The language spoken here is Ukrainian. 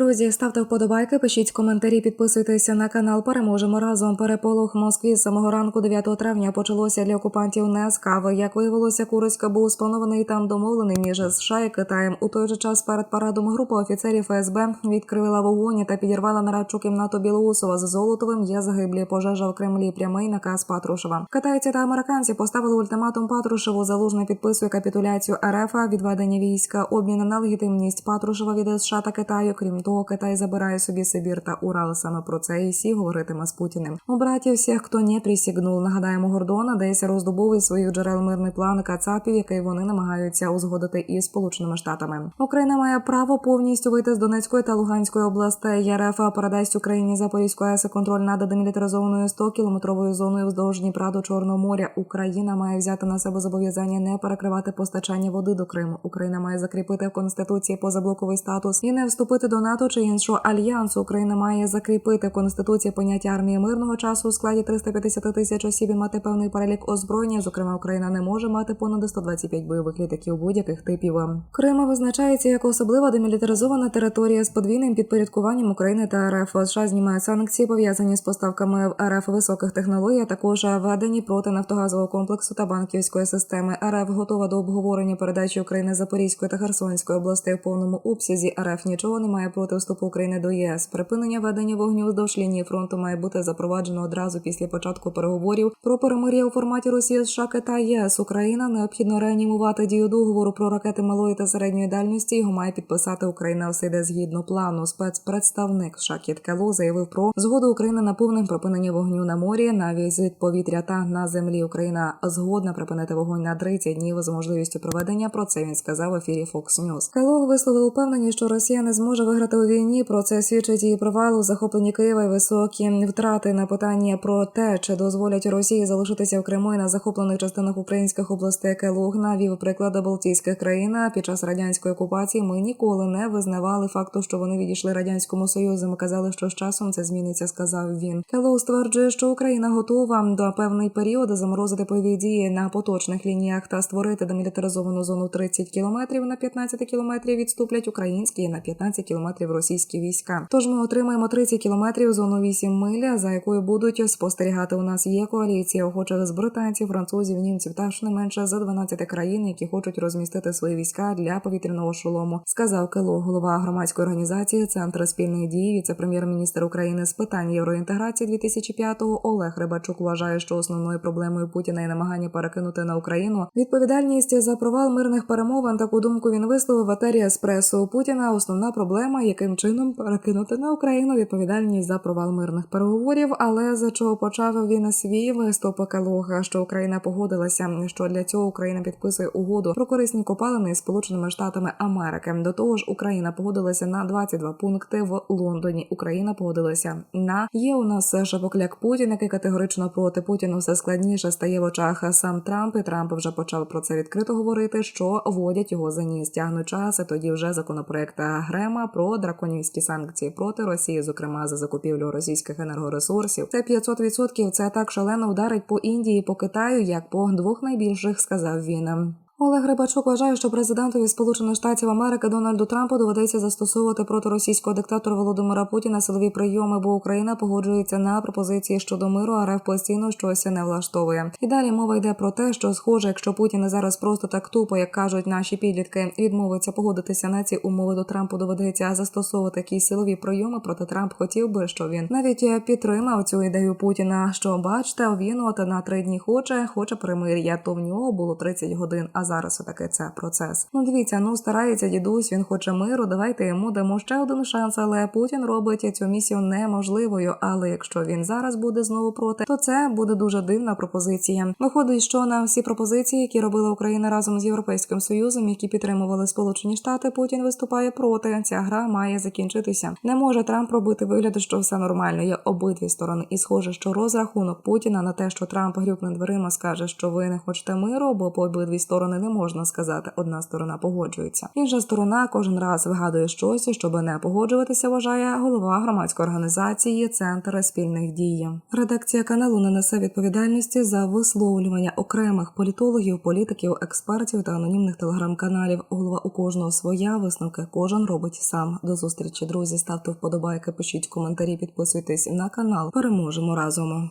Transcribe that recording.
Друзі, ставте вподобайки, пишіть коментарі, підписуйтеся на канал. Переможемо разом. Переполох в Москві з самого ранку 9 травня почалося для окупантів не. Як виявилося, Курська був спланований там домовлений між США і Китаєм. У той же час перед парадом група офіцерів ФСБ відкрила вогонь та підірвала нарадчу кімнату Білоусова з Золотовим. Є загиблі пожежа в Кремлі. Прямий наказ Патрушева. Китайці та американці поставили ультиматум Патрушеву. Залужний підписує капітуляцію РФ, відведення війська, обмін на легітимність Патрушева від США та Китаю. Крім того, Китай забирає собі Сибір та Урал. Саме про це і Сі говоритиме з Путіним. У братів всіх, хто не присягнув, нагадаємо, Гордона десь роздобув своїх джерел мирний план Кацапів, який вони намагаються узгодити із Сполученими Штатами. Україна має право повністю вийти з Донецької та Луганської областей. РФ передасть Україні Запорізьку АЕС контроль над демілітаризованою 100 кілометровою зоною вздовж Дніпра до Чорного моря. Україна має взяти на себе зобов'язання не перекривати постачання води до Криму. Україна має закріпити в конституції позаблоковий статус і не вступити до НАТО чи іншого альянсу. Україна має закріпити в конституції поняття армії мирного часу у складі 350 тисяч осіб і мати певний перелік озброєння. Зокрема, Україна не може мати понад 125 бойових літаків будь-яких типів. Крим визначається як особлива демілітаризована територія з подвійним підпорядкуванням України та РФ. США знімає санкції пов'язані з поставками в РФ високих технологій, а також введені проти нафтогазового комплексу та банківської системи. РФ готова до обговорення передачі України Запорізької та Херсонської областей в повному обсязі. РФ нічого не має проти вступу України до ЄС. Припинення ведення вогню вздовж лінії фронту має бути запроваджено одразу після початку переговорів про перемир'я у форматі Росія, США, Китай, єс Україна необхідно реанімувати дію договору про ракети малої та середньої дальності. Його має підписати Україна. Все йде згідно плану. Спецпредставник США Кіт Келло заявив про згоду України на повне припинення вогню на морі, на візит повітря та на землі. Україна згодна припинити вогонь на 30 днів з можливістю проведення. Про це він сказав в ефірі Fox News. Келлог висловив упевненість, що Росія не зможе виграти у війні. Про це свідчить її провал у захопленні Києва і високі втрати на питання про те, чи дозволять Росії залишитися в Криму і на захоплених частинах українських областей. Келлог навів приклади Балтійських країн. Під час радянської окупації ми ніколи не визнавали факту, що вони відійшли радянському союзу. Ми казали, що з часом це зміниться. Сказав він. Келлог стверджує, що Україна готова до певний період заморозити бойові дії на поточних лініях та створити демілітаризовану зону 30 кілометрів на 15 кілометрів відступлять українські на 15 кілометрів російські війська. Тож ми отримаємо 30 кілометрів зону 8 миля, за якою будуть спостерігати. У нас є коаліція охочих з британців, французів, німців та щонайменше за 12 країн, які хочуть розмістити свої війська для повітряного шолому. Сказав Кело, голова громадської організації Центр спільних дій, віце-прем'єр-міністр України з питань євроінтеграції 2005-го Олег Рибачук вважає, що основною проблемою Путіна є намагання перекинути на Україну відповідальність за провал мирних перемовин. Таку думку він висловив в етері еспресо Путіна. Основна проблема, яким чином перекинути на Україну відповідальність за провал мирних переговорів. Але за чого почав він свій виступ Келога, що Україна погодилася, що для цього Україна підписує угоду про корисні копалини із Сполученими Штатами Америки. До того ж, Україна погодилася на 22 пункти в Лондоні. Україна погодилася на є у нас шапокляк Путін, який категорично проти Путіну все складніше стає в очах сам Трамп. І Трамп вже почав про це відкрито говорити, що водять його за ніс, тягнуть час. І тоді вже законопроект Грема про драконівські санкції проти Росії, зокрема за закупівлю російських енергоресурсів. Це 500%. Це так шалено вдарить по Індії, по Китаю, як по двох найбільших, сказав він. Олег Рибачук вважає, що президентові Сполучених Штатів Америки Дональду Трампу доведеться застосовувати проти російського диктатора Володимира Путіна силові прийоми, бо Україна погоджується на пропозиції щодо миру, а РФ постійно щось не влаштовує. І далі мова йде про те, що схоже, якщо Путін зараз просто так тупо, як кажуть наші підлітки, відмовиться погодитися на ці умови, до Трампу доведеться застосовувати якісь силові прийоми. Проте Трамп хотів би, що він навіть підтримав цю ідею Путіна. Що бачите, він от на три дні хоче, хоче примир'я. То в нього було 30 годин. А зараз таки це процес. Ну дивіться, ну старається дідусь, він хоче миру. Давайте йому дамо ще один шанс. Але Путін робить цю місію неможливою. Але якщо він зараз буде знову проти, то це буде дуже дивна пропозиція. Виходить, що на всі пропозиції, які робила Україна разом з Європейським Союзом, які підтримували Сполучені Штати, Путін виступає проти. Ця гра має закінчитися. Не може Трамп робити вигляд, що все нормально. Є обидві сторони, і схоже, що розрахунок Путіна на те, що Трамп грюкне дверима, скаже, що ви не хочете миру, бо по обидві сторони не можна сказати, одна сторона погоджується. Інша сторона кожен раз вигадує щось, щоб не погоджуватися, вважає голова громадської організації Центр спільних дій. Редакція каналу не несе відповідальності за висловлювання окремих політологів, політиків, експертів та анонімних телеграм-каналів. Голова у кожного своя висновки кожен робить сам. До зустрічі, друзі. Ставте вподобайки, пишіть коментарі, підписуйтесь на канал. Переможемо разом.